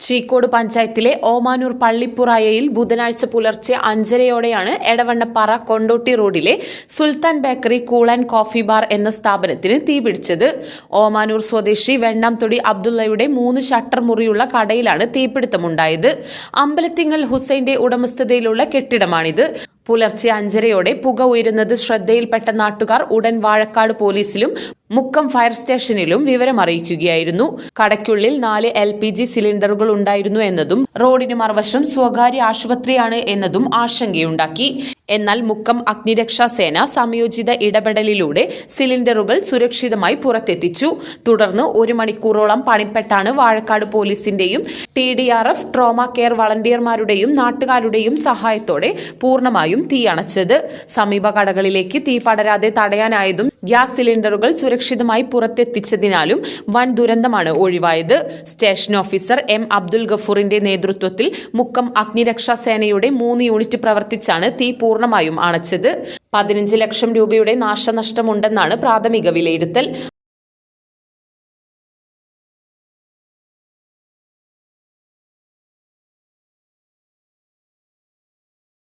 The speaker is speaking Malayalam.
ചീക്കോട് പഞ്ചായത്തിലെ ഓമാനൂർ പള്ളിപ്പുറായയിൽ ബുധനാഴ്ച പുലർച്ചെ അഞ്ചരയോടെയാണ് എടവണ്ണപ്പാറ കൊണ്ടോട്ടി റോഡിലെ Sulthan bakery cool and coffee bar എന്ന സ്ഥാപനത്തിന് തീപിടിച്ചത് ഓമാനൂർ സ്വദേശി വെണ്ണാംതൊടി അബ്ദുള്ളയുടെ മൂന്ന് ഷട്ടർ മുറിയുള്ള കടയിലാണ് തീപിടുത്തമുണ്ടായത്. അമ്പലത്തിങ്ങൽ ഹുസൈന്റെ ഉടമസ്ഥതയിലുള്ള കെട്ടിടമാണിത്. പുലർച്ചെ അഞ്ചരയോടെ പുക ഉയരുന്നത് ശ്രദ്ധയിൽപ്പെട്ട നാട്ടുകാർ ഉടൻ വാഴക്കാട് പോലീസിലും മുക്കം ഫയർ സ്റ്റേഷനിലും വിവരമറിയിക്കുകയായിരുന്നു കടയ്ക്കുള്ളിൽ നാല് എൽ പി ജി സിലിണ്ടറുകൾ ഉണ്ടായിരുന്നു എന്നതും റോഡിന് മറുവശം സ്വകാര്യ ആശുപത്രിയാണ് എന്നതും ആശങ്കയുണ്ടാക്കി. എന്നാൽ മുക്കം അഗ്നിരക്ഷാ സേന സംയോജിത ഇടപെടലിലൂടെ സിലിണ്ടറുകൾ സുരക്ഷിതമായി പുറത്തെത്തിച്ചു. തുടർന്ന് ഒരു മണിക്കൂറോളം പണിപ്പെട്ടാണ് വാഴക്കാട് പോലീസിന്റെയും T D R F trauma care വളണ്ടിയർമാരുടെയും നാട്ടുകാരുടെയും സഹായത്തോടെ പൂർണമായും തീയണച്ചത്. സമീപ കടകളിലേക്ക് തീ പടരാതെ തടയാനായതും ഗ്യാസ് സിലിണ്ടറുകൾ സുരക്ഷിതമായി പുറത്തെത്തിച്ചതിനാലും വൻ ദുരന്തമാണ് ഒഴിവായത്. സ്റ്റേഷൻ ഓഫീസർ എം അബ്ദുൽ ഗഫൂറിന്റെ നേതൃത്വത്തിൽ മുക്കം അഗ്നിരക്ഷാ സേനയുടെ മൂന്ന് യൂണിറ്റ് പ്രവർത്തിച്ചാണ് തീ പൂർണമായും അണച്ചത്. പതിനഞ്ച് ലക്ഷം രൂപയുടെ നാശനഷ്ടമുണ്ടെന്നാണ് പ്രാഥമിക വിലയിരുത്തൽ.